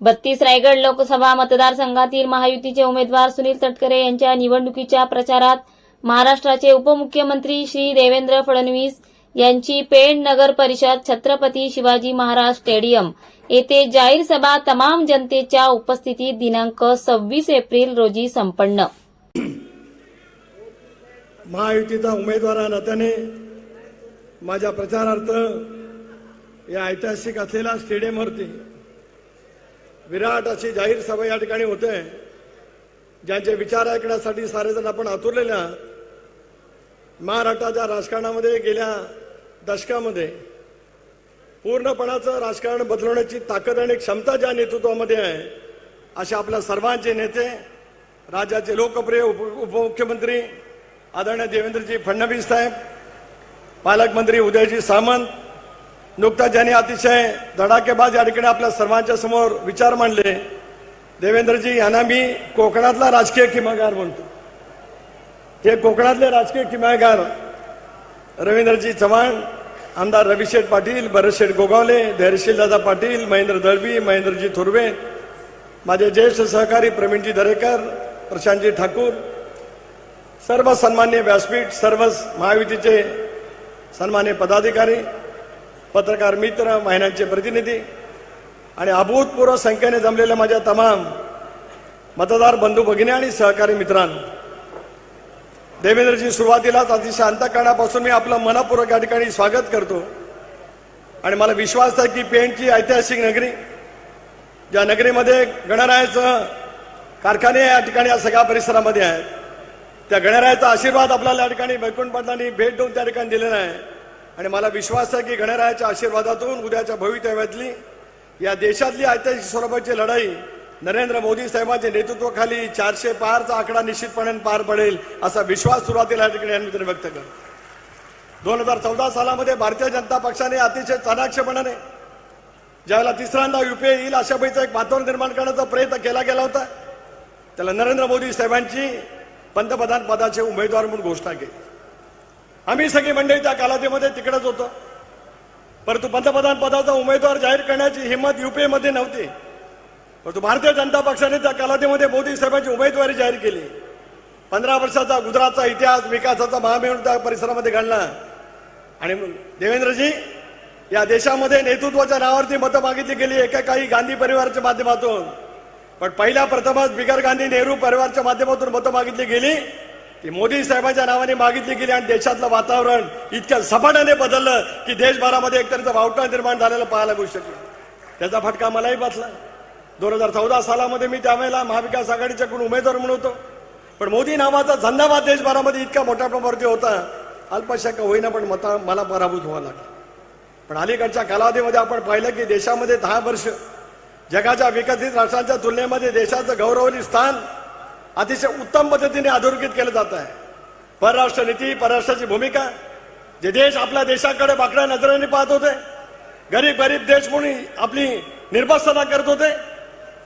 बत्तीस रायगड लोकसभा मतदारसंघातील महायुतीचे उमेदवार सुनील तटकरे यांच्या निवडणुकीच्या प्रचारात महाराष्ट्राचे उपमुख्यमंत्री श्री देवेंद्र फडणवीस यांची पेण नगर परिषद छत्रपती शिवाजी महाराज स्टेडियम येथे जाहीर सभा तमाम जनतेच्या उपस्थितीत दिनांक सव्वीस एप्रिल रोजी संपन्न. महायुतीचा उमेदवार नात्याने माझ्या प्रचारार्थ या ऐतिहासिक असलेल्या स्टेडियमवरती विराट अशी जाहीर सभा या ठिकाणी होते. ज्यांचे विचार ऐकण्यासाठी सारेजण आपण आतुरलेले आहात. महाराष्ट्राच्या राजकारणामध्ये गेल्या दशकामध्ये पूर्णपणाचं राजकारण बदलवण्याची ताकद आणि क्षमता ज्या नेतृत्वामध्ये आहे असे आपल्या सर्वांचे नेते राज्याचे लोकप्रिय उप उपमुख्यमंत्री आदरणीय देवेंद्रजी फडणवीस साहेब पालकमंत्री उदयजी सामंत नुकताच ज्यांनी अतिशय धडाकेबाज या ठिकाणी आपल्या सर्वांच्या समोर विचार मांडले. देवेंद्रजी यांना मी कोकणातला राजकीय किमागार म्हणतो. हे कोकणातले राजकीय किमागार रवींद्रजी चव्हाण आमदार रविशेठ पाटील भरतशेठ गोगावले धैर्यशीलदादा पाटील महेंद्र दळवी महेंद्रजी थोरवे माझे ज्येष्ठ सहकारी प्रवीणजी दरेकर प्रशांतजी ठाकूर सर्व सन्मान्य व्यासपीठ सर्व महायुतीचे सन्मान्य पदाधिकारी पत्रकार मित्र महिन्यांचे प्रतिनिधी आणि अभूतपूर्व संख्येने जमलेल्या माझ्या तमाम मतदार बंधू भगिनी आणि सहकारी मित्रांनो देवेंद्रजी सुरुवातीलाच अतिशय अंतकरणापासून मी आपलं मनपूर्वक या ठिकाणी स्वागत करतो. आणि मला विश्वास आहे की पेणची ऐतिहासिक नगरी ज्या नगरीमध्ये गणरायाचं कारखाने या ठिकाणी या सगळ्या परिसरामध्ये आहेत त्या गणरायाचा आशीर्वाद आपल्याला या ठिकाणी वैकुंठ पाटलांनी भेट देऊन त्या ठिकाणी दिलेला आहे. आणि मला विश्वास आहे की गणरायाच्या आशीर्वादातून उद्याच्या भवितव्यातली या देशातली ऐतिहासिक स्वरूपाची लढाई नरेंद्र मोदी साहेबांच्या नेतृत्वाखाली चारशे पारचा आकडा निश्चितपणे पार पडेल असा विश्वास सुरुवातीला या ठिकाणी या व्यक्त कर दोन हजार चौदा सालामध्ये भारतीय जनता पक्षाने अतिशय चाणाक्षपणाने ज्यावेळेला तिसऱ्यांदा युपीए येईल अशा पैसा एक वातावरण निर्माण करण्याचा प्रयत्न केला गेला होता त्याला नरेंद्र मोदी साहेबांची पंतप्रधान पदाचे उमेदवार म्हणून घोषणा केली. आम्ही सगळी मंडळी त्या कालावधीमध्ये तिकडेच होतो. परंतु पंतप्रधान पदाचा उमेदवार जाहीर करण्याची हिंमत युपीएमध्ये नव्हती. परंतु भारतीय जनता पक्षाने त्या कालावधीमध्ये मोदी साहेबांची उमेदवारी जाहीर केली. पंधरा वर्षाचा गुजरातचा इतिहास विकासाचा महामेळून त्या परिसरामध्ये घडला आणि मग देवेंद्रजी या देशामध्ये नेतृत्वाच्या नावावरती मतं मागितली गेली एका काही गांधी परिवाराच्या माध्यमातून. पण पहिल्या प्रथमच बिगर गांधी नेहरू परिवारच्या माध्यमातून मतं मागितली गेली. ती मोदी साहेबांच्या नावाने मागितली गेली आणि देशातलं वातावरण इतक्या झपाट्याने बदललं की देशभरामध्ये एकतरीचं वावटा निर्माण झालेलं पाहायला मिळू शकलं. त्याचा फटका मलाही बसला. दोन हजार चौदा सालामध्ये मी त्यावेळेला महाविकास आघाडीच्याकडून उमेदवार म्हणून होतो. पण मोदी नावाचा झंदाबाद देशभरामध्ये इतका मोठ्या प्रमाणावरती होता अल्पशक्य होईना पण मता मला पराभूत व्हावं लागला. पण अलीकडच्या कालावधीमध्ये आपण पाहिलं की देशामध्ये दहा वर्ष जगाच्या विकसित राष्ट्रांच्या तुलनेमध्ये देशाचं गौरवली स्थान अतिशय उत्तम पद्धतीने अधोरेखित केलं जात आहे. परराष्ट्र नीती परराष्ट्राची भूमिका. जे देश आपल्या देशाकडे बाकड्या नजरेने पाहत होते गरीब गरीब देश म्हणून आपली निर्भसना करत होते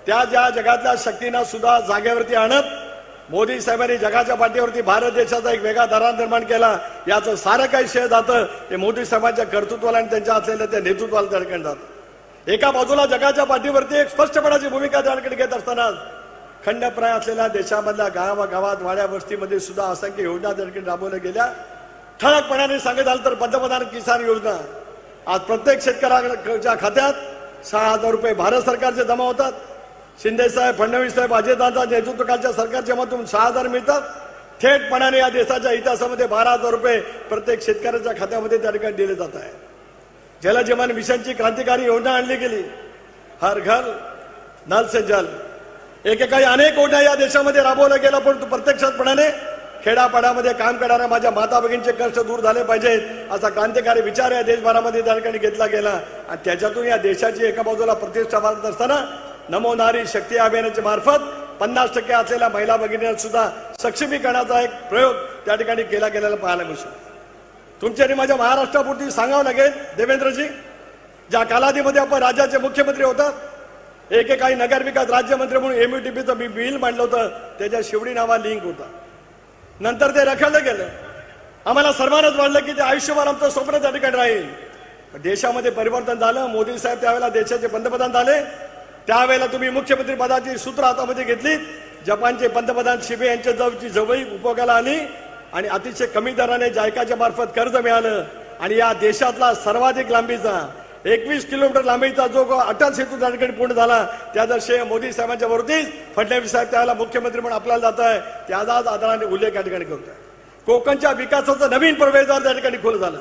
त्या ज्या जगातल्या शक्तींना सुद्धा जागेवरती आणत मोदी साहेबांनी जगाच्या पाठीवरती भारत देशाचा एक वेगळा दरा निर्माण केला याचं सारं काही श्रेय जातं ते मोदी साहेबांच्या कर्तृत्वाला आणि त्यांच्या असलेल्या त्या नेतृत्वाला त्या ठिकाणी जातं. एका बाजूला जगाच्या पाठीवरती एक स्पष्टपणाची भूमिका त्या ठिकाणी घेत असताना खंडप्राय असलेल्या देशामधल्या गावागावात वाड्या वस्तीमध्ये सुद्धा असंख्य योजना त्या राबवल्या गेल्या. ठळकपणाने सांगत झालं तर पंतप्रधान किसान योजना. आज प्रत्येक शेतकऱ्याच्या खात्यात सहा हजार रुपये भारत सरकारचे जमा होतात. शिंदेसाहेब फडणवीस साहेब अजयदादा सरकारच्या मधून सहा हजार मिळतात. थेटपणाने या देशाच्या इतिहासामध्ये बारा हजार रुपये प्रत्येक शेतकऱ्याच्या खात्यामध्ये त्या ठिकाणी दिले जात आहे जलजीवन मिशनची क्रांतिकारी योजना आणली गेली. हर घर नल से जल. एकेकाळी अनेक योजना या देशामध्ये राबवल्या गेल्या परंतु प्रत्यक्षातपणाने खेडापाड्यामध्ये काम करणाऱ्या माझ्या माता भगिनीचे कष्ट दूर झाले पाहिजेत असा क्रांतिकारी विचार या देशभरामध्ये त्या ठिकाणी घेतला गेला. आणि त्याच्यातून या देशाची एका बाजूला प्रतिष्ठा मारत असताना नमो नारी शक्ती अभियानाच्या मार्फत पन्नास टक्के असलेल्या महिला भगिनींना सुद्धा सक्षमीकरणाचा एक प्रयोग त्या ठिकाणी केला गेलेला पाहायला मिळतो. तुमच्या आणि माझ्या महाराष्ट्रापुरती सांगावं लागेल देवेंद्रजी ज्या कालावधीमध्ये आपण राज्याचे मुख्यमंत्री होतात एकेकाळी नगरविकास राज्यमंत्री म्हणून एमयूटीपीचं मी बिल मांडलं होतं. त्याच्या शिवडी नावा लिंक होता. नंतर ते रखडलं गेलं. आम्हाला सर्वांनाच वाटलं की ते आयुष्यभर आमचं स्वप्न त्या ठिकाणी राहील. देशामध्ये परिवर्तन झालं. मोदी साहेब त्यावेळेला देशाचे पंतप्रधान झाले. त्यावेळेला तुम्ही मुख्यमंत्री पदाची सूत्र हातामध्ये घेतली. जपानचे पंतप्रधान शिबे यांच्या जवळची जवळी उपयोगाला आली. आणि अतिशय कमी दराने जायकाच्या मार्फत कर्ज मिळालं. आणि या देशातला सर्वाधिक लांबीचा एकवीस किलोमीटर लांबीचा जो अटल सेतू त्या ठिकाणी पूर्ण झाला त्याचा श्रेय मोदी साहेबांच्या वरतीच फडणवीस साहेब त्यावेळेला मुख्यमंत्री म्हणून आपल्याला जात आहे. त्याचाच आदराने उल्लेख या ठिकाणी करतोय कोकणच्या विकासाचा नवीन प्रवेशद्वार त्या ठिकाणी खुलं झालं.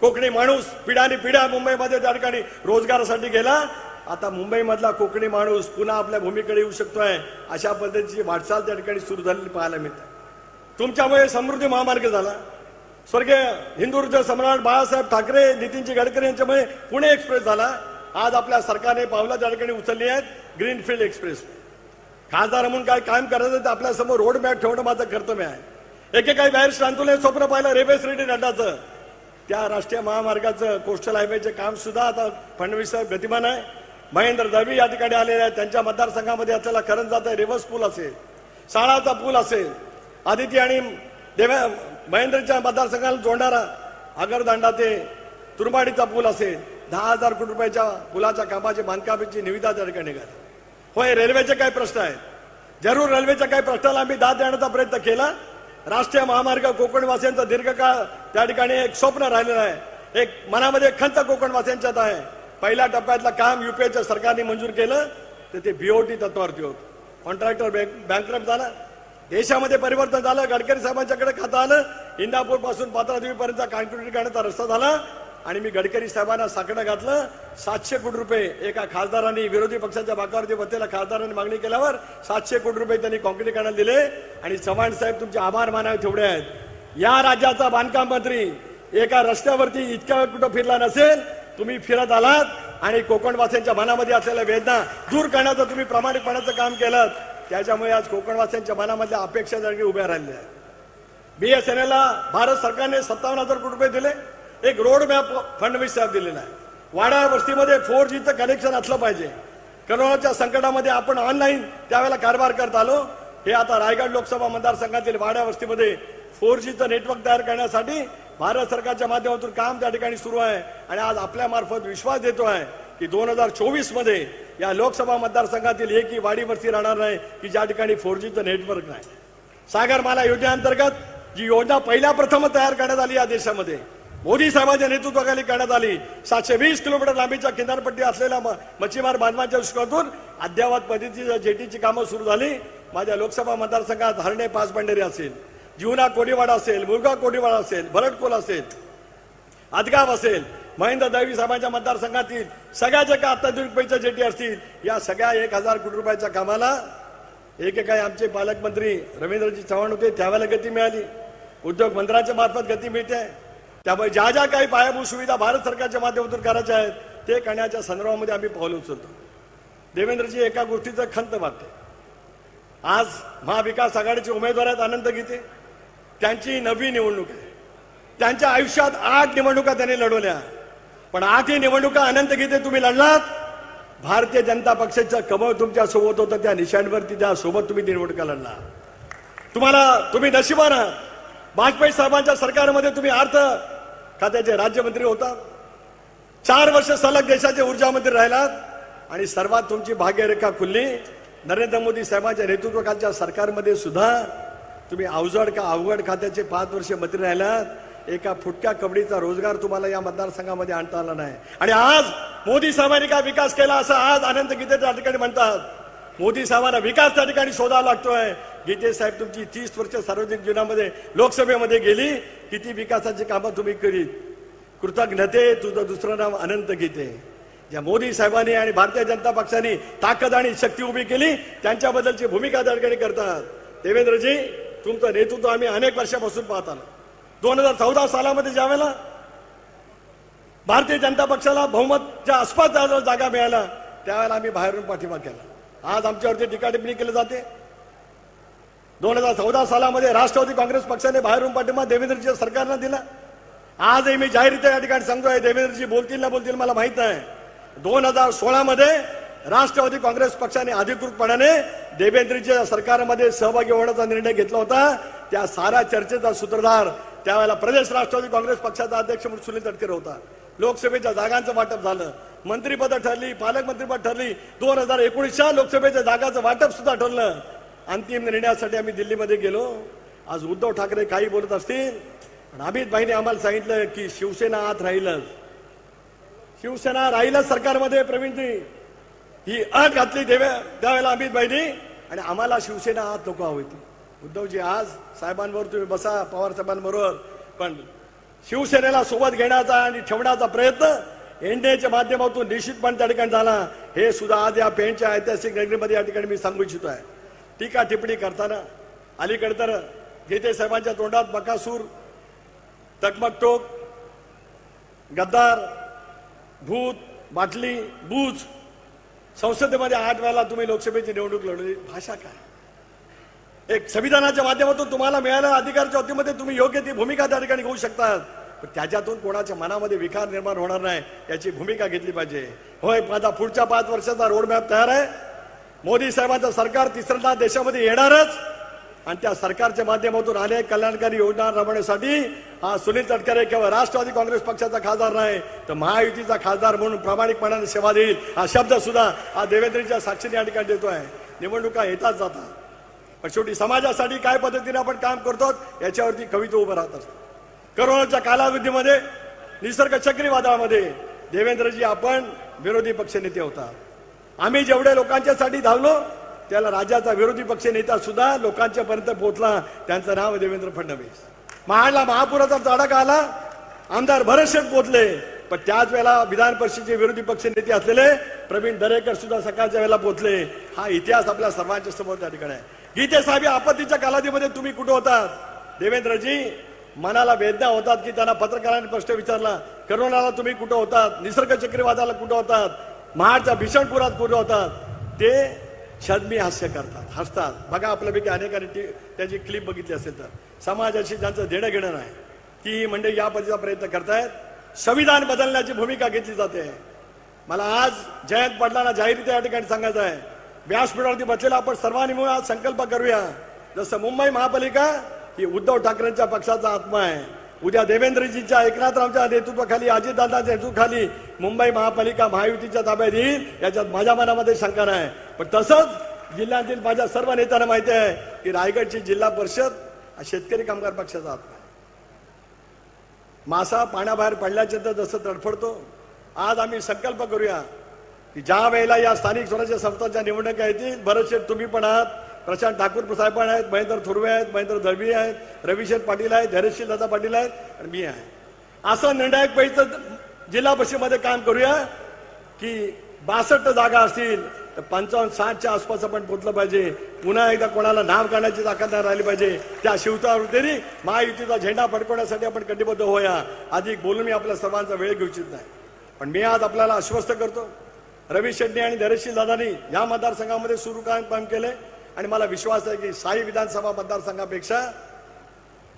कोकणी माणूस पिढ्याने पिढ्या मुंबईमध्ये त्या ठिकाणी रोजगारासाठी गेला. आता मुंबईमधला कोकणी माणूस पुन्हा आपल्या भूमीकडे येऊ शकतोय अशा पद्धतीची वाटचाल त्या ठिकाणी सुरू झालेली पाहायला मिळते. तुमच्यामुळे समृद्धी महामार्ग झाला. स्वर्गीय हिंदूचे सम्राट बाळासाहेब ठाकरे नितीनजी गडकरी यांच्यामुळे पुणे एक्सप्रेस झाला. आज आपल्या सरकारने पावलं त्या ठिकाणी उचलली आहेत ग्रीनफील्ड एक्सप्रेस. खासदार म्हणून काय काम करायचं ते आपल्यासमोर रोड मॅप ठेवणं माझं कर्तव्य आहे. एकेकाळी बाहेर शांतुले स्वप्न पाहिलं रेल्वे रेड्डी नड्डाचं त्या राष्ट्रीय महामार्गाचं कोस्टल हायवेचे काम सुद्धा आता फडणवीस साहेब गतिमान आहे. महेंद्र दवी या ठिकाणी आलेले आहेत त्यांच्या मतदारसंघामध्ये असलेला करंजाचा रिव्हर्स पूल असेल शाळाचा पूल असेल आदिती आणि देव्या महेंद्रच्या मतदारसंघाला जोडणारा आगरदांडा ते तुरबाडीचा पूल असेल दहा हजार कोटी रुपयाच्या पुलाच्या कामाची बांधकामाची निविदा त्या ठिकाणी निघाली. होय रेल्वेचे काय प्रश्न आहेत. जरूर रेल्वेच्या काही प्रश्नाला आम्ही दाद देण्याचा प्रयत्न केला. राष्ट्रीय महामार्ग कोकणवासियांचा दीर्घकाळ त्या ठिकाणी एक स्वप्न राहिलेलं आहे. एक मनामध्ये खंत कोकणवासियांच्यात आहे. पहिल्या टप्प्यातलं काम युपीएच्या सरकारने मंजूर केलं तर ते बीओटी तत्वावरती होतं. कॉन्ट्रॅक्टर बँकरप्ट झाला. देशामध्ये परिवर्तन झालं गडकरी साहेबांच्याकडे खातं आलं इंदापूरपासून पात्रादेवीपर्यंत काँक्रिटीकरणाचा रस्ता झाला आणि मी गडकरी साहेबांना साकडं घातलं. सातशे कोटी रुपये एका खासदारांनी विरोधी पक्षाच्या भागावरती बसलेल्या खासदारांनी मागणी केल्यावर सातशे कोटी रुपये त्यांनी काँक्रिटीकरणाला दिले. आणि चव्हाण साहेब तुमचे आभार मानावे तेवढे आहेत. या राज्याचा बांधकाम मंत्री एका रस्त्यावरती इतक्या वेळ कुठं फिरला नसेल तुम्ही फिरत आलात. आणि कोकणवासियांच्या मनामध्ये असलेल्या वेदना दूर करण्याचं तुम्ही प्रामाणिकपणाचं काम केलं त्याच्यामुळे आज कोकणवासियांच्या मनामधल्या अपेक्षा जागी उभ्या राहिल्या. आहेत बीएसएनएलला भारत सरकारने सत्तावन्न हजार कोटी रुपये दिले. एक रोड मॅप फडणवीस साहेब दिलेला आहे. वाडा वस्तीमध्ये फोर जीचं कनेक्शन असलं पाहिजे. करोनाच्या संकटामध्ये आपण ऑनलाईन त्यावेळेला कारभार करत आलो. हे आता रायगड लोकसभा मतदारसंघातील वाड्या वस्तीमध्ये फोर जीचं नेटवर्क तयार करण्यासाठी भारत सरकारच्या माध्यमातून काम त्या ठिकाणी सुरू आहे. आणि आज आपल्या मार्फत विश्वास देतो आहे. की दोन हजार चोवीसमध्ये या लोकसभा मतदारसंघातील एकही वाडी वस्ती राहणार नाही की ज्या ठिकाणी फोर जीचं नेटवर्क नाही. सागरमाला योजनेअंतर्गत जी योजना पहिल्या प्रथम तयार करण्यात आली या देशामध्ये मोदी साहेबांच्या नेतृत्वाखाली करण्यात आली. सातशे वीस किलोमीटर लांबीच्या किनारपट्टी असलेल्या मच्छीमार बांधवांच्या दृष्टिकोनातून अद्यावत पद्धतीची जेटीची कामं सुरू झाली. माझ्या लोकसभा मतदारसंघात हरणे पाचबंडेरी असेल जीवना कोडीवाडा असेल मुलगा कोडीवाडा असेल भरटकोल असेल आदगाव असेल महेंद्र दळवी साहेबांच्या मतदारसंघातील सगळ्या ज्या काही अत्याधुनिक रुपयाच्या जेटी असतील या सगळ्या एक हजार कोटी रुपयाच्या कामाला एकेकाळी आमचे पालकमंत्री रवींद्रजी चव्हाण होते त्यावेळेला गती मिळाली. उद्योग मंत्र्यांच्या मार्फत गती मिळते. त्यामुळे ज्या ज्या काही पायाभूत सुविधा भारत सरकारच्या माध्यमातून करायच्या आहेत ते करण्याच्या संदर्भामध्ये आम्ही पाऊल उचलतो. देवेंद्रजी एका गोष्टीचं खंत वाटते आज महाविकास आघाडीचे उमेदवार आहेत आनंद गीते. त्यांची नवी निवडणूक आहे. त्यांच्या आयुष्यात आठ निवडणुका त्यांनी लढवल्या. पण आठही निवडणुका अनंत गीते तुम्ही लढलात. भारतीय जनता पक्षाचं कमळ तुमच्यासोबत होतं त्या निशाणवरती त्या सोबत तुम्ही निवडणुका लढला. तुम्हाला तुम्ही नशिबान वाजपेयी साहेबांच्या सरकारमध्ये तुम्ही अर्थ खात्याचे राज्यमंत्री होता. चार वर्ष सलग देशाचे ऊर्जा मंत्री राहिलात आणि सर्वात तुमची भाग्यरेखा खुलली. नरेंद्र मोदी साहेबांच्या नेतृत्वाखालच्या सरकारमध्ये सुद्धा तुम्ही अवजड का अवघड खात्याचे पाच वर्ष मंत्री राहिलात. एका फुटक्या कबडीचा रोजगार तुम्हाला या मतदारसंघामध्ये आणता आला नाही. आणि आज मोदी साहेबांनी काय विकास केला असं आज अनंत गीते त्या ठिकाणी म्हणतात. मोदी साहेबांना विकास त्या ठिकाणी शोधावा लागतोय. गीते साहेब तुमची तीस वर्ष सार्वजनिक जीवनामध्ये लोकसभेमध्ये गेली किती विकासाची कामं तुम्ही करीत. कृतज्ञते तुझं दुसरं नाव अनंत गीते. ज्या मोदी साहेबांनी आणि भारतीय जनता पक्षाने ताकद आणि शक्ती उभी केली त्यांच्याबद्दलची भूमिका त्या ठिकाणी करतात देवेंद्रजी तुमचं नेतृत्व आम्ही अनेक वर्षापासून पाहत आलो. दोन हजार चौदा सालामध्ये ज्यावेळेला भारतीय जनता पक्षाला बहुमतच्या आसपास जागा मिळाला त्यावेळेला आम्ही बाहेरून पाठिंबा केला. आज आमच्यावरती टीका टिप्पणी केली जाते. दोन हजार चौदा सालामध्ये राष्ट्रवादी काँग्रेस पक्षाने बाहेरून पाठिंबा देवेंद्रजी सरकारनं दिला. आजही मी जाहीररित्या या ठिकाणी सांगतोय देवेंद्रजी बोलतील ना बोलतील मला माहीत नाही. दोन हजार सोळामध्ये राष्ट्रवादी काँग्रेस पक्षाने अधिकृतपणाने देवेंद्रजीच्या सरकारमध्ये सहभागी होण्याचा निर्णय घेतला होता. त्या साऱ्या चर्चेचा सूत्रधार त्यावेळेला प्रदेश राष्ट्रवादी काँग्रेस पक्षाचा अध्यक्ष म्हणून सुनील तटकरे होता. लोकसभेच्या जागांचं वाटप झालं. मंत्रीपद ठरली पालकमंत्रीपद ठरली. दोन हजार एकोणीसच्या लोकसभेच्या जागाचं वाटप सुद्धा ठरलं. अंतिम निर्णयासाठी आम्ही दिल्लीमध्ये गेलो. आज उद्धव ठाकरे काही बोलत असतील. पण अमित भाईने आम्हाला सांगितलं की शिवसेना आत राहीलच. शिवसेना राहीलच सरकारमध्ये प्रवीणजी. ही अट घातली देव्या त्यावेळेला अमित भाईनी आणि आम्हाला शिवसेना आत नको हवी होती उद्धवजी आज साहेबांबरोबर तुम्ही बसा पवार साहेबांबरोबर. पण शिवसेनेला सोबत घेण्याचा आणि ठेवण्याचा प्रयत्न एनडीएच्या माध्यमातून निश्चितपणे त्या ठिकाणी झाला. हे सुद्धा आज या पेनच्या ऐतिहासिक नगरीमध्ये या ठिकाणी मी सांगू इच्छितो आहे. टीका टिप्पणी करताना अलीकडे तर गीते साहेबांच्या तोंडात बकासूर तकमकटोक गद्दार भूत बाटली बूज संसदेमध्ये आठ वेळेला तुम्ही लोकसभेची निवडणूक लढवली. भाषा काय? एक संविधानाच्या माध्यमातून तुम्हाला मिळालेल्या अधिकारच्या अटीमध्ये तुम्ही योग्य ती भूमिका त्या ठिकाणी घेऊ शकतात. पण त्याच्यातून कोणाच्या मनामध्ये विकार निर्माण होणार नाही याची भूमिका घेतली पाहिजे. होय माझा पुढच्या पाच वर्षाचा रोडमॅप तयार आहे. मोदी साहेबांचं सरकार तिसऱ्यांदा देशामध्ये येणारच. आणि त्या सरकारच्या माध्यमातून अनेक कल्याणकारी योजना राबवण्यासाठी हा सुनील तटकरे केवळ राष्ट्रवादी काँग्रेस पक्षाचा खासदार नाही तर महायुतीचा खासदार म्हणून प्रामाणिकपणाने सेवा देईल हा शब्द सुद्धा हा देवेंद्रीच्या साक्षीने या ठिकाणी देतो आहे निवडणुका येतात जातात. पण शेवटी समाजासाठी काय पद्धतीने आपण काम करतो याच्यावरती कविता उभं राहत असतं करोनाच्या कालावधीमध्ये निसर्ग चक्रीवादळामध्ये देवेंद्रजी आपण विरोधी पक्षनेते होता. आम्ही जेवढे लोकांच्यासाठी धावलो त्याला राज्याचा विरोधी पक्ष नेता सुद्धा लोकांच्या पर्यंत पोहोचला. त्यांचं नाव देवेंद्र फडणवीस. महाडला महापुराचा तडाखा आला? आमदार भरतशेठ पोचले पण त्याच वेळेला विधान परिषदेचे विरोधी पक्ष नेते असलेले प्रवीण दरेकर सुद्धा सकाळच्या वेळेला पोहोचले. हा इतिहास आपल्या सर्वांच्या समोर त्या ठिकाणी आहे. गीते साहेब या आपत्तीच्या कालावधीमध्ये तुम्ही कुठे होतात? देवेंद्रजी मनाला वेदना होतात की त्यांना पत्रकारांनी प्रश्न विचारला करोनाला तुम्ही कुठं होतात? निसर्ग चक्रीवादाला कुठं होतात? महाडच्या भीषण पुरात कुठं होतात? ते छदमी हास्य करतात हसतात. बघा आपल्यापैकी अनेकांनी ती त्याची क्लिप बघितली असेल तर. समाजाशी ज्यांचं देणं घेणं नाही ती म्हणजे या पद्धतीचा प्रयत्न करतायत. संविधान बदलण्याची भूमिका घेतली जाते. मला आज जयंत पडलांना जाहीर त्या ठिकाणी सांगायचं आहे. व्यासपीठावरती बसलेला आपण सर्वांनी मिळून आज संकल्प करूया. जसं मुंबई महापालिका ही उद्धव ठाकरेंच्या पक्षाचा आत्मा आहे. उद्या देवेंद्रजीच्या एकनाथरावच्या नेतृत्वाखाली अजितदादाच्या नेतृत्वाखाली मुंबई महापालिका महायुतीच्या ताब्यात येईल. याच्यात माझ्या मनामध्ये शंका नाही. पण तसंच जिल्ह्यातील माझ्या सर्व नेत्यांना माहिती आहे की रायगडची जिल्हा परिषद हा शेतकरी कामगार पक्षाचा आत्मा आहे. मासा पाण्याबाहेर पडल्याच्या जसं तडफडतो. आज आम्ही संकल्प करूया की ज्या वेळेला या स्थानिक स्वराज्य संस्थांच्या निवडणुका येतील बरेचसे तुम्ही पण आहात प्रशांत ठाकूर साहेब पण आहेत महेंद्र थुर्वे आहेत महेंद्र दळवी आहेत रविशेठ पाटील आहेत धैर्यशील दादा पाटील आहेत आणि मी आहे. असं निर्णायक पैचं जिल्हा परिषदेमध्ये काम करूया की बासष्ट जागा असतील तर पंचावन्न साठच्या आसपास आपण पोचलं पाहिजे. पुन्हा एकदा कोणाला नाव काढण्याची ताकद नाही राहिली पाहिजे. त्या शिवतावरती महायुतीचा झेंडा फडकवण्यासाठी आपण कटिबद्ध होऊया. अधिक बोलून मी आपल्या सर्वांचा वेळ घेऊ इच्छित नाही. पण मी आज आपल्याला आश्वस्त करतो रवी शेट्टी आणि धैर्यशील दादानी या मतदारसंघामध्ये सुरू काम काम केले. आणि मला विश्वास आहे की साई विधानसभा मतदारसंघापेक्षा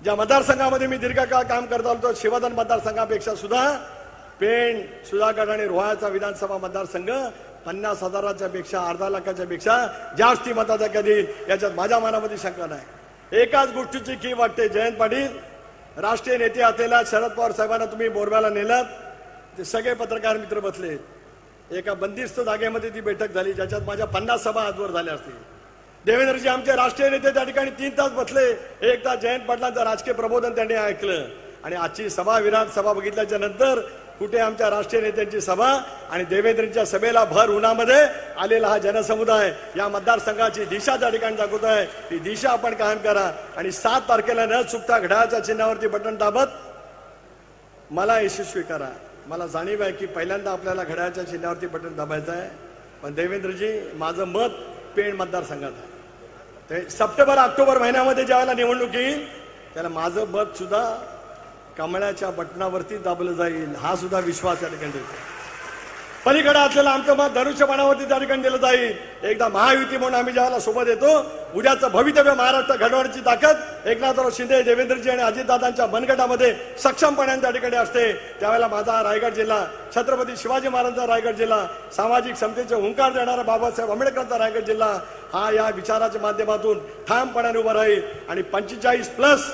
ज्या मतदारसंघामध्ये मी दीर्घकाळ काम करत आलो तो शिवाधन मतदारसंघापेक्षा सुद्धा पेण सुधागड आणि रोहाचा विधानसभा मतदारसंघ पन्नास हजाराच्या पेक्षा अर्धा लाखाच्या पेक्षा जास्ती मताचा देईल याच्यात माझ्या मनामध्ये शंका नाही. एकाच गोष्टीची की वाटते जयंत पाटील राष्ट्रीय नेते असलेल्या शरद पवार साहेबांना तुम्ही बोरव्याला नेलात ते सगळे पत्रकार मित्र बसले एका बंदिस्त जागेमध्ये ती बैठक झाली ज्याच्यात माझ्या पन्नास सभा आजवर झाल्या असतील. देवेंद्रजी आमचे राष्ट्रीय नेते त्या ठिकाणी तीन तास बसले. एक तास जयंत पाटलांचं राजकीय प्रबोधन त्यांनी ऐकलं. आणि आजची सभा विराट सभा बघितल्याच्या नंतर कुठे आमच्या राष्ट्रीय नेत्यांची सभा आणि देवेंद्रच्या सभेला भर उन्हामध्ये आलेला हा जनसमुदाय या मतदारसंघाची दिशा त्या ठिकाणी दाखवत आहे. ही दिशा आपण कायम करा. आणि सात तारखेला न चुकता घड्याळाच्या चिन्हावरती बटन दाबत मला यशस्वी करा. मला जाणीव आहे की पहिल्यांदा आपल्याला घड्याळच्या चिन्हावरती बटन दाबायचं आहे. पण देवेंद्रजी माझं मत पेण मतदारसंघात आहे. ते सप्टेंबर ऑक्टोबर महिन्यामध्ये ज्यावेळेला निवडणूक येईल त्याला माझं मत सुद्धा कमळाच्या बटनावरती दाबलं जाईल. हा सुद्धा विश्वास या ठिकाणी पलीकडे असलेलं आमचं मत धनुष्यबाणावरती त्या ठिकाणी दिलं जाईल. एकदा महायुती म्हणून आम्ही ज्याला सोबत येतो उद्याचं भवितव्य महाराष्ट्र घडवण्याची ताकद एकनाथराव शिंदे देवेंद्रजी आणि अजितदादांच्या मनगटामध्ये सक्षमपणे त्या ठिकाणी असते. त्यावेळेला माझा रायगड जिल्हा छत्रपती शिवाजी महाराजांचा रायगड जिल्हा सामाजिक समतेचे हुंकार देणारा बाबासाहेब आंबेडकरांचा रायगड जिल्हा हा या विचाराच्या माध्यमातून ठामपणाने उभा राहील. आणि पंचेचाळीस प्लस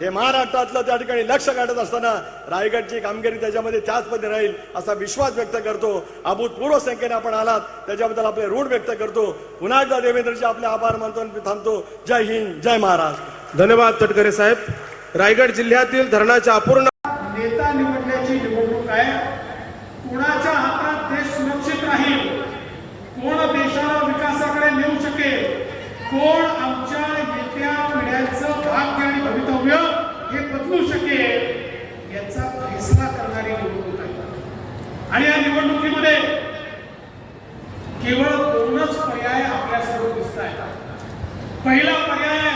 हे महाराष्ट्रातलं त्या ठिकाणी लक्ष काढत असताना रायगडची कामगिरी त्याच्यामध्ये त्याच पद्धती राहील असा विश्वास व्यक्त करतो. अभूतपूर्व संख्येने आपण आलात त्याच्याबद्दल आपले ऋण व्यक्त करतो. पुन्हा एकदा देवेंद्रचे आपले आभार मानतो आणि थांबतो. जय हिंद जय महाराष्ट्र. धन्यवाद तटकरे साहेब. रायगड जिल्ह्यातील धरणाच्या अपूर्ण नेता निवडण्याची निवडणूक आहे कोणाच्या हातात देश सुरक्षित राहील कोण देशाला विकासाकडे नेऊ शकेल कोण आमच्या येत्या पिढ्यांचं भाग्य आणि भवितव्य हे बदलू शकेल याचा फैसला करणारी निवडणूक आहे आणि या निवडणुकीमध्ये केवळ दोनच पर्याय आपल्यासमोर दिसत आहेत. पहिला पर्याय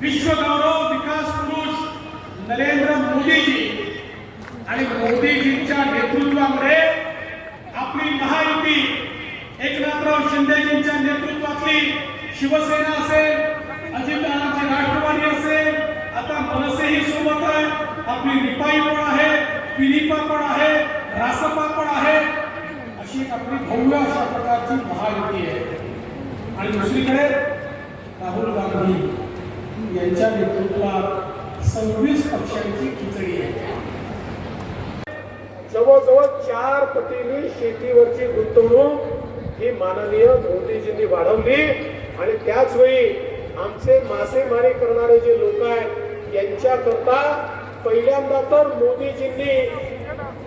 विश्वगौरव विकास पुरुष नरेंद्र मोदीजी. आणि मोदीजींच्या नेतृत्वामध्ये आपली महायुती एकनाथराव शिंदेजींच्या नेतृत्वातली शिवसेना असेल अजितदादांची राष्ट्रवादी असेल आता मनसेही सोबत आहे. आपली रिपाई पण आहे पिलिपा पण आहे. रासपा पण आहे. अशी आपली भव्य अशा प्रकारची महायुती आहे. आणि दुसरीकडे राहुल गांधी यांच्या नेतृत्वात सव्वीस पक्षांची खिचडी आहे. जवळजवळ चार पटीने शेतीवरची गुंतवणूक ही माननीय मोदीजींनी वाढवली. आणि त्याच वेळी आमचे मासेमारी करणारे जे लोक आहेत यांच्याकरता पहिल्यांदा तर मोदीजींनी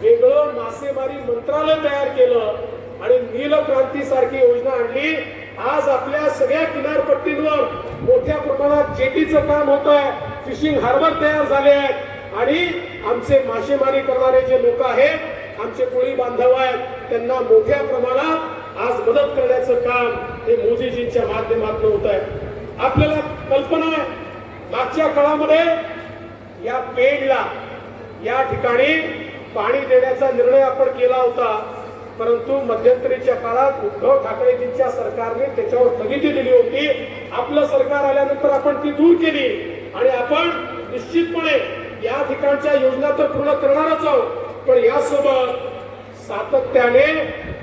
वेगळं मासेमारी मंत्रालय तयार केलं आणि नील क्रांती सारखी योजना आणली. आज आपल्या सगळ्या किनारपट्टींवर मोठ्या प्रमाणात जेटीचं काम होत आहे. फिशिंग हार्बर तयार झाले आहेत. आणि आमचे मासेमारी करणारे जे लोक आहेत आमचे कोळी बांधव आहेत त्यांना मोठ्या प्रमाणात आज मदत करण्याचं काम हे मोदीजींच्या माध्यमातून होत आहे. आपल्याला कल्पना आहे मागच्या काळामध्ये या पेडला या ठिकाणी पाणी देण्याचा निर्णय आपण केला होता. परंतु मध्यंतरीच्या काळात उद्धव ठाकरेजींच्या सरकारने त्याच्यावर स्थगिती दिली होती. आपलं सरकार आल्यानंतर आपण ती दूर केली. आणि आपण निश्चितपणे या ठिकाणच्या योजना तर पूर्ण करणारच आहोत. पण यासोबत सातत्याने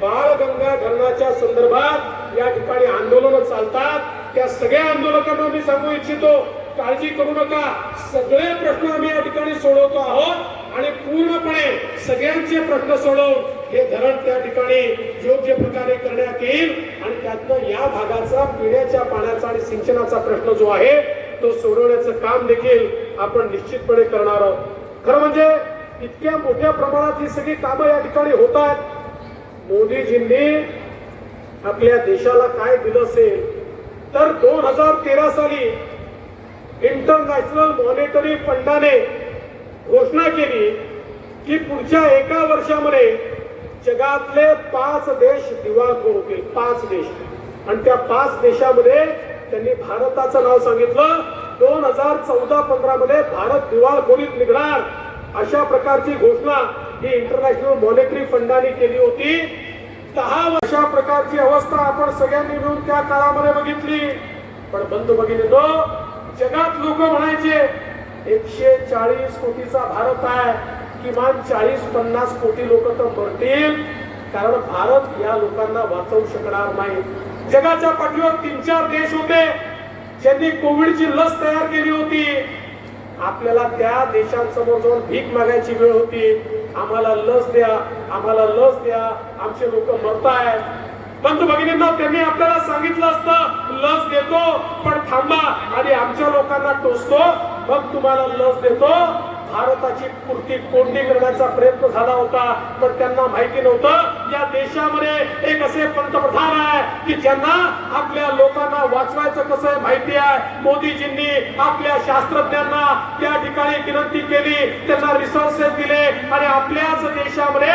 बाळगंगा धरणाच्या संदर्भात या ठिकाणी आंदोलनं चालतात. त्या सगळ्या आंदोलकांना मी सांगू इच्छितो काळजी करू नका. सगळे प्रश्न आम्ही या ठिकाणी सोडवतो आहोत. आणि पूर्णपणे सगळ्यांचे प्रश्न सोडवून हे धरण त्या ठिकाणी योग्य प्रकारे करण्यात येईल. आणि त्यातनं या भागाचा पिण्याच्या पाण्याचा आणि सिंचनाचा प्रश्न जो आहे तो सोडवण्याचं काम देखील आपण निश्चितपणे करणार आहोत. खरं म्हणजे इतक्या मोठ्या प्रमाणात ही सगळी कामं या ठिकाणी होत आहेत. मोदीजींनी आपल्या देशाला काय दिलं असेल तर दोन हजार तेरा साली इंटरनॅशनल मॉनिटरी फंडाने घोषणा केली की पुढच्या एका वर्षामध्ये जगातले पाच देश दिवाळखोर होतील पाच देश. आणि त्या पाच देशामध्ये त्यांनी भारताचं नाव सांगितलं. दोन हजार चौदा पंधरा मध्ये भारत दिवाळखोरीत निघणार. अशा प्रकारची घोषणा ही इंटरनॅशनल मॉनिटरी फंडाने केली होती. दहा वर्षा प्रकारची अवस्था आपण सगळ्यांनी मिळून त्या काळामध्ये बघितली. पण बंधू तो जगात लोक म्हणायचे एकशे चाळीस कोटीचा भारत आहे. किमान चाळीस पन्नास कोटी लोक तर मरतील. कारण भारत या लोकांना वाचवू शकणार नाही. जगाच्या पाठीवर तीन चार देश होते. ज्यांनी कोविडची लस तयार केली होती. आपल्याला त्या देशांसमोर जाऊन भीक मागायची वेळ होती. आम्हाला लस द्या आम्हाला लस द्या. आमचे लोक मरतायत. बंधू भगिनींना त्यांनी आपल्याला सांगितलं असतं लस देतो पण थांबा. आणि आमच्या लोकांना टोचतो. मग तुम्हाला लस देतो. भारताची पूर्ती कोंडी करण्याचा प्रयत्न झाला होता पण त्यांना माहिती नव्हतं. या देशामध्ये एक असे पंतप्रधान आहे की ज्यांना आपल्या लोकांना वाचवायचं कसं आहे माहिती आहे. मोदीजींनी आपल्या शास्त्रज्ञांना त्या ठिकाणी विनंती केली त्यांना रिसोर्सेस दिले आणि आपल्याच देशामध्ये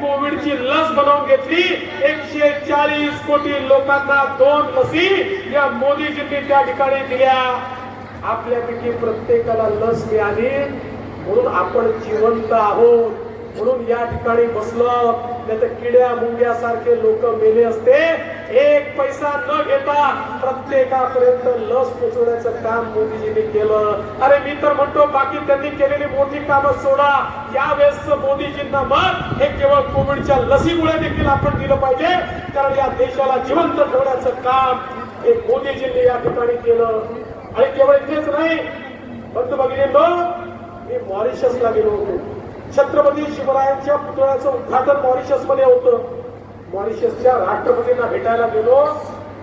कोविडची लस बनवून घेतली. एकशे चाळीस कोटी लोकांना दोन लसी या मोदीजींनी त्या ठिकाणी दिल्या. आपल्यापैकी प्रत्येकाला लस मिळाली. म्हणून आपण जिवंत आहोत. म्हणून या ठिकाणी बसलो. नाही तर किड्या मुंग्यासारखे लोक मेले असते. एक पैसा न घेता प्रत्येकापर्यंत लस पोचवण्याचं काम मोदीजींनी केलं. अरे मी तर म्हणतो बाकी त्यांनी केलेली मोठी कामं सोडा. यावेळेस मोदीजींना मत हे केवळ कोविडच्या लसीमुळे देखील आपण दिलं पाहिजे. कारण या देशाला जिवंत ठेवण्याचं काम हे मोदीजींनी या ठिकाणी केलं. आणि केवळ इथेच नाही. बंधू भगिनींनो मी मॉरिशसला गेलो होतो. छत्रपती शिवरायांच्या पुतळ्याचं उद्घाटन मॉरिशसमध्ये होतं. मॉरिशसच्या राष्ट्रपतींना भेटायला गेलो.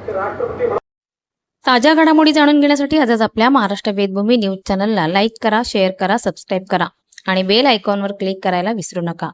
ते राष्ट्रपती ताज्या घडामोडी जाणून घेण्यासाठी आजच आपल्या महाराष्ट्र वेदभूमी न्यूज चॅनलला लाईक करा शेअर करा सबस्क्राईब करा आणि बेल आयकॉनवर क्लिक करायला विसरू नका.